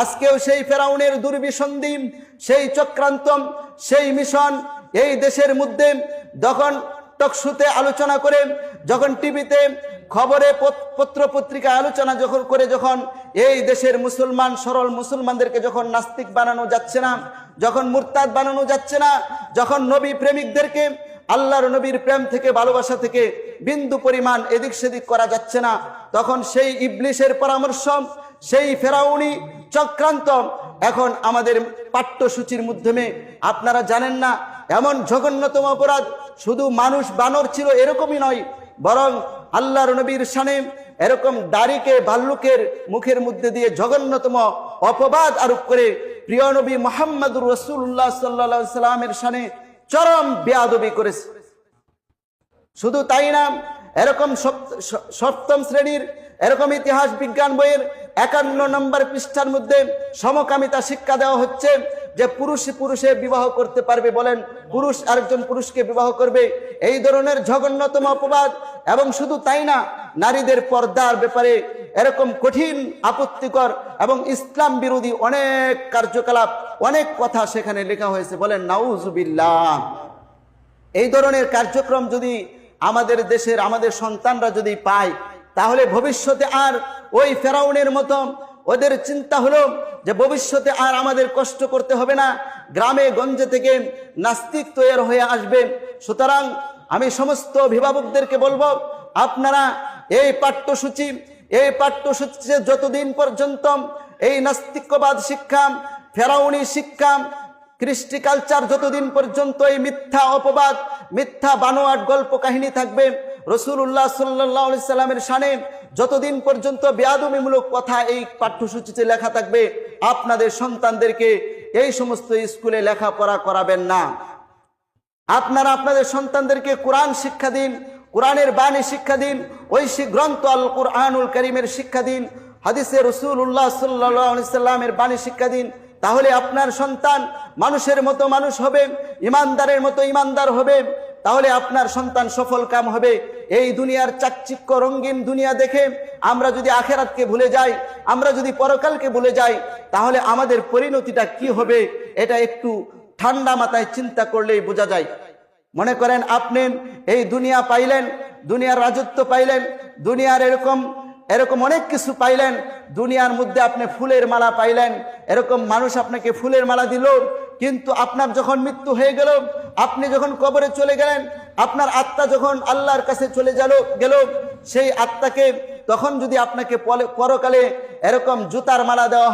আজকেও সেই ফেরাউনের দুর্বিসন্ধি, সেই চক্রান্ত সেই মিশন এই দেশের মধ্যে যখন টকশুতে আলোচনা করে, যখন টিভিতে খবরে পত্র পত্রিকায় আলোচনা যখন করে, যখন এই দেশের মুসলমান, সরল মুসলমানদেরকে যখন নাস্তিক বানানো যাচ্ছে না, যখন মুরতাদ বানানো যাচ্ছে না, যখন নবী প্রেমিকদেরকে আল্লাহর নবীর প্রেম থেকে, ভালোবাসা থেকে বিন্দু পরিমাণ এদিক সেদিক করা যাচ্ছে না, তখন সেই ইবলিশের পরামর্শ, সেই ফেরাউনি চক্রান্ত। এখন আমাদের পাঠ্যসূচির মাধ্যমে আপনারা জানেন না, এমন জঘন্যতম অপরাধ শুধু মানুষ বানর ছিল এরকমই নয়, বরং আল্লাহর নবীর সানে এরকম দাড়িকে ভাল্লুকের মুখের মধ্যে দিয়ে জঘন্যতম অপবাদ আরোপ করে প্রিয় নবী মোহাম্মদুর রসুল্লাহ সাল্লা সাল্লামের সানে চরম বেয়াদবি করেছে। শুধু তাই না, এরকম সপ্তম শ্রেণির এরকম ইতিহাস বিজ্ঞান বইয়ের একান্ন নম্বর পৃষ্ঠার মধ্যে সমকামিতা শিক্ষা দেওয়া হচ্ছে যে পুরুষ পুরুষে বিবাহ করতে পারবে বলেন, পুরুষ আরেকজন পুরুষকে বিবাহ করবে। এই ধরনের জঘন্যতম অপবাদ এবং শুধু তাই না, নারীদের পর্দার ব্যাপারে এরকম কঠিন, আপত্তিকর এবং ইসলাম বিরোধী অনেক কার্যকলাপ, অনেক কথা সেখানে লেখা হয়েছে বলেন, নাউজুবিল্লাহ। এই ধরনের কার্যক্রম যদি আমাদের দেশের, আমাদের সন্তানরা যদি পায়, তাহলে ভবিষ্যতে আর ওই ফেরাউনের মতো। ওদের চিন্তা হলো যে ভবিষ্যতে আর আমাদের কষ্ট করতে হবে না। গ্রামে, গঞ্জে থেকে নাস্তিক তৈরি হয়ে আসবে। সুতরাং আমি সমস্ত অভিভাবকদেরকে বলব, আপনারা এই পাঠ্যসূচি, এই পাঠ্যসূচিতে যতদিন পর্যন্ত এই নাস্তিক্যবাদ শিক্ষা, ফেরাউনি শিক্ষা, কৃষ্টি কালচার যতদিন পর্যন্ত এই মিথ্যা অপবাদ, মিথ্যা বানোয়াট গল্প কাহিনী থাকবে রসুল্লাহ সাল্লাহ সাল্লামের সানে যতদিন পর্যন্ত বেয়াদমিমূলক কথা এই পাঠ্যসূচিতে লেখা থাকবে, আপনাদের সন্তানদেরকে এই সমস্ত স্কুলে লেখাপড়া করাবেন না। আপনারা আপনাদের সন্তানদেরকে কোরআন শিক্ষা দিন, কোরআনের বাণী শিক্ষা দিন ঐশী গ্রন্থ আল কোরআনুল করিমের শিক্ষা দিন, হাদিসে রসুল্লাহ সাল্লাহ সাল্লামের বাণী শিক্ষা দিন, তাহলে আপনার সন্তান মানুষের মতো মানুষ হবে, ইমানদারের মতো ইমানদার হবে তাহলে আপনার সন্তান সফল কাম হবে। এই দুনিয়ার চাকচিক্য রঙ্গিন দুনিয়া দেখে আমরা যদি আখেরাতকে ভুলে যাই, আমরা যদি পরকালকে ভুলে যাই, তাহলে আমাদের পরিণতিটা কি হবে এটা একটু ঠান্ডা মাথায় চিন্তা করলেই বোঝা যায়। মনে করেন আপনি এই দুনিয়া পাইলেন, দুনিয়ার রাজত্ব পাইলেন, দুনিয়ার এরকম এরকম অনেক কিছু পাইলেন, দুনিয়ার মধ্যে আপনি ফুলের মালা পাইলেন, এরকম মানুষ আপনাকে ফুলের মালা দিল, কিন্তু আপনার যখন মৃত্যু হয়ে গেল আপনি যখন কবরে চলে গেলেন, আপনার আত্মা যখন আল্লাহর কাছে চলে গেল গেল, সেই আত্মাকে তখন যদি আপনাকে পরকালে এরকম জুতার মালা দেওয়া